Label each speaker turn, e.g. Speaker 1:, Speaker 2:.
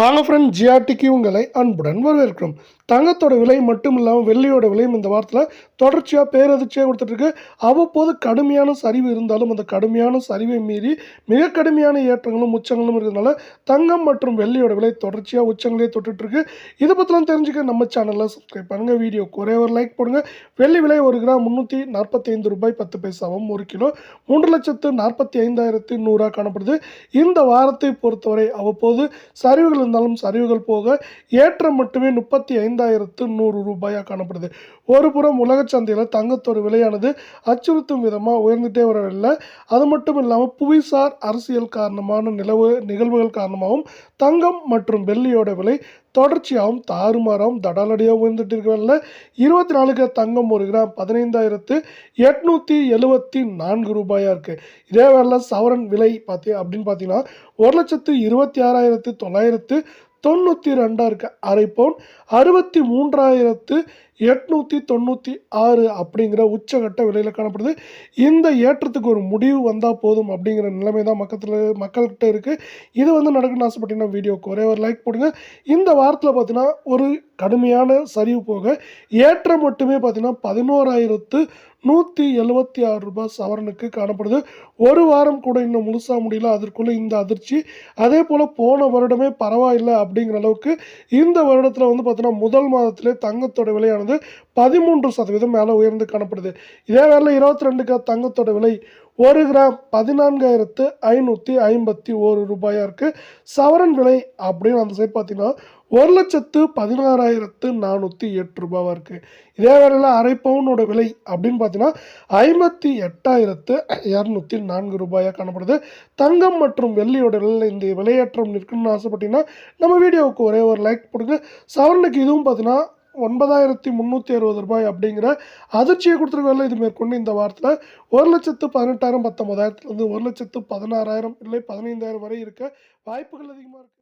Speaker 1: Hollow friend ஜிஆர்டிக்கு உங்களை அன்புடன் வரவேற்கிறோம். தங்கத்தோட விலை மட்டும் இல்லாமல் வெள்ளியோட விலையும் இந்த வாரத்தில் தொடர்ச்சியாக பேரதிர்ச்சியாக கொடுத்துட்ருக்கு. அவ்வப்போது கடுமையான சரிவு இருந்தாலும் அந்த கடுமையான சரிவை மீறி மிக கடுமையான ஏற்றங்களும் உச்சங்களும் இருக்கிறதுனால தங்கம் மற்றும் வெள்ளியோட விலை தொடர்ச்சியாக உச்சங்களே தொட்டுட்ருக்கு. இதை பற்றிலாம் தெரிஞ்சுக்க நம்ம சேனலில் சப்ஸ்கிரைப் பண்ணுங்கள் வீடியோ ஒரே ஒரு லைக் போடுங்க. வெள்ளி விலை ஒரு கிராம் முந்நூற்றி நாற்பத்தி ஐந்து ரூபாய் பத்து பைசாவும் ஒரு கிலோ. மூன்று லட்சத்து நாற்பத்தி ஐந்தாயிரத்தி நூறாக காணப்படுது. இந்த வாரத்தை பொறுத்தவரை அவ்வப்போது சரிவுகள் இருந்தாலும் சரிவுகள் போக ஏற்றம் மட்டுமே முப்பத்தி ஐந்து ஐந்தாயிரத்து நூறு ரூபாயாக காணப்படுது. ஒரு புறம் உலக சந்தையில் தங்கத்தோட விலையானது அச்சுறுத்தும் விதமாக உயர்ந்துட்டே வரவில்லை. அது மட்டும் இல்லாமல் புவிசார் அரசியல் காரணமான நிலவு நிகழ்வுகள் காரணமாகவும் தங்கம் மற்றும் வெள்ளியோட விலை தொடர்ச்சியாகவும் தாறுமாறாகவும் தடாலடியாக உயர்ந்துட்டு இருக்கவில்லை. இருபத்தி நாலுக்கு தங்கம் ஒரு கிராம் பதினைந்தாயிரத்து எட்நூற்றி எழுபத்தி நான்கு ரூபாயாக இருக்குது இதே வேலை சவரன் விலை பார்த்தி அப்படின்னு பார்த்தீங்கன்னா ஒரு லட்சத்து இருபத்தி ஆறாயிரத்து தொள்ளாயிரத்து தொண்ணூற்றி ரெண்டாக இருக்குது அரை பவுன் அறுபத்தி மூன்றாயிரத்து எட்நூற்றி தொண்ணூற்றி ஆறு அப்படிங்கிற உச்சகட்ட விலையில் காணப்படுது. இந்த ஏற்றத்துக்கு ஒரு முடிவு வந்தால் போதும் அப்படிங்கிற நிலைமை தான் மக்கத்தில் மக்கள்கிட்ட இருக்குது இது வந்து நடக்கணும்னு ஆசைப்பட்டீங்கன்னா வீடியோக்கு ஒரே ஒரு லைக் போடுங்க. இந்த வாரத்தில் பார்த்தீங்கன்னா ஒரு கடுமையான சரிவு போக ஏற்றம் மட்டுமே பார்த்தீங்கன்னா பதினோராயிரத்து நூற்றி எழுபத்தி ஆறு ரூபாய் சவரனுக்கு காணப்படுது. ஒரு வாரம் கூட இன்னும் முழுசாக முடியல. அதற்குள்ளே இந்த அதிர்ச்சி. அதே போல் போன வருடமே பரவாயில்லை அப்படிங்கிற அளவுக்கு இந்த வருடத்தில் வந்து பார்த்தீங்கன்னா முதல் மாதத்திலே தங்கத்தோட விலையானது பதிமூன்று சதவீதம் மேலே உயர்ந்து காணப்படுது. இதே வேலை இருபத்தி ரெண்டுக்கு தங்கத்தோட விலை ஒரு கிராம் பதினான்காயிரத்து ஐநூற்றி ஐம்பத்தி ஒரு ரூபாயாக இருக்குது சவரன் விலை அப்படின்னு அந்த சைட் பார்த்தீங்கன்னா ஒரு லட்சத்து பதினாறாயிரத்து நானூற்றி எட்டு ரூபாவாக இருக்குது இதே வேளையில் அரை பவுனோட விலை அப்படின்னு பார்த்தீங்கன்னா ஐம்பத்தி எட்டாயிரத்து இரநூத்தி நான்கு ரூபாயாக காணப்படுது. தங்கம் மற்றும் வெள்ளியோட விலையில் இந்த விலையேற்றம் நிற்கணும்னு ஆசைப்பட்டீங்கன்னா நம்ம வீடியோவுக்கு ஒரே ஒரு லைக் போடுங்க. சவரனுக்கு இதுவும் பார்த்தீங்கன்னா ஒன்பதாயிரத்தி முந்நூற்றி அறுபது ரூபாய் அப்படிங்கிற அதிர்ச்சியை கொடுத்துருக்கல இது மேற்கொண்டு இந்த வாரத்தில் ஒரு லட்சத்து பதினெட்டாயிரம் பத்தொம்பதாயிரத்துலேருந்து ஒரு லட்சத்து பதினாறாயிரம் இல்லை பதினைந்தாயிரம் வரை இருக்க வாய்ப்புகள் அதிகமாக இருக்குது